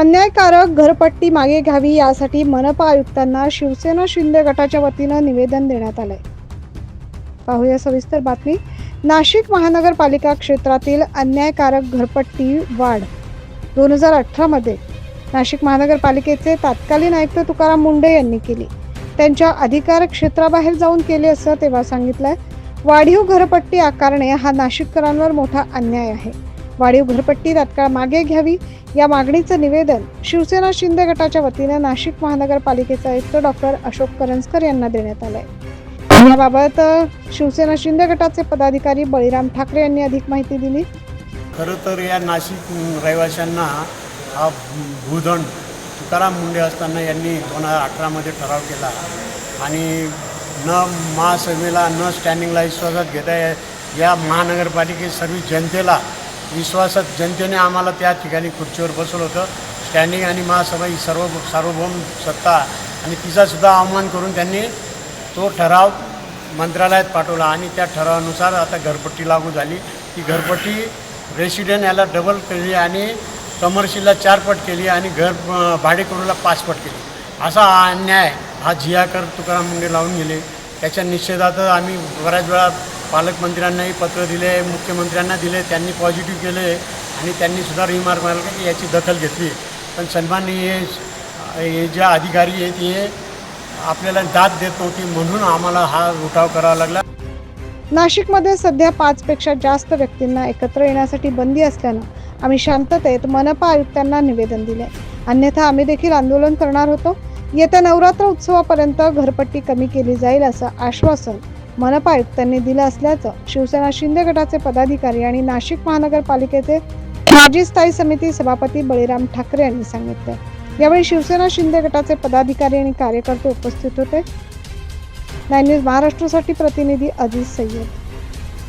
अन्यायकारक घरपट्टी मागे घ्यावी यासाठी मनपा आयुक्तांना शिवसेना शिंदे गटाच्या वतीनं निवेदन देण्यात आलंय. पाहूया सविस्तर बातमी. नाशिक महानगरपालिका क्षेत्रातील अन्यायकारक घरपट्टी वाढ. दोन हजार अठरामध्ये नाशिक महानगरपालिकेचे तत्कालीन आयुक्त तुकाराम मुंडे यांनी केली. त्यांच्या अधिकार क्षेत्राबाहेर जाऊन केले असं तेव्हा सांगितलंय. वाढीव घरपट्टी आकारणे हा नाशिककरांवर मोठा अन्याय आहे. वाढीव घरपट्टी तात्काळ मागे घ्यावी या मागणीचं निवेदन शिवसेना शिंदे गटाच्या वतीनं नाशिक महानगरपालिकेचे आयुक्त डॉक्टर अशोक करंजकर यांना देण्यात आलंय. याबाबत शिवसेना शिंदे गटाचे पदाधिकारी बळीराम ठाकरे यांनी अधिक माहिती दिली. खरं तर या नाशिक रहिवाशांना हा भूदंड तुकाराम मुंडे असताना यांनी दोन हजार अठरामध्ये ठराव केला आणि न महासभेला न स्टँडिंग लाइट स्वतः घेता या महानगरपालिकेत सर्व जनतेला विश्वासात जनतेने आम्हाला त्या ठिकाणी खुर्चीवर बसवलं होतं. स्टँडिंग आणि महासभा ही सर्व सार्वभौम सत्ता आणि तिचासुद्धा अवमान करून त्यांनी तो ठराव मंत्रालयात पाठवला आणि त्या ठरावानुसार आता घरपट्टी लागू झाली. ती घरपट्टी रेसिडेंट याला डबल केली आणि कमर्शियलला चार पट केली आणि घर भाडेकरूला पाच पट केली. असा अन्याय हा जियाकर तुकाराम मुंडे लावून गेले. त्याच्या निषेधात आम्ही बऱ्याच वेळा पालकमंत्र्यांनाही पत्र दिले मुख्यमंत्र्यांना दिले त्यांनी पॉझिटिव्ह केले आणि त्यांनी सुद्धा रिमार्क मारला की याची दखल घेतली. पण सन्माननीय हे हे जे अधिकारी आहेत हे आपल्याला दाद देत नव्हती म्हणून आम्हाला हा उठाव करावा लागला. नाशिकमध्ये सध्या पाचपेक्षा जास्त व्यक्तींना एकत्र येण्यासाठी बंदी असल्यानं आम्ही शांततेत मनपा आयुक्तांना निवेदन दिले. अन्यथा आम्ही देखील आंदोलन करणार होतो. येत्या नवरात्र उत्सवापर्यंत घरपट्टी कमी केली जाईल असं आश्वासन मनपा आयुक्तांनी दिलं असल्याचं शिवसेना शिंदे गटाचे पदाधिकारी आणि नाशिक महानगरपालिकेचे माजी स्थायी समिती सभापती बळीराम ठाकरे यांनी सांगितले. यावेळी शिवसेना शिंदे गटाचे पदाधिकारी आणि कार्यकर्ते उपस्थित होते. नाईन न्यूज महाराष्ट्रासाठी प्रतिनिधी अजित सय्यद.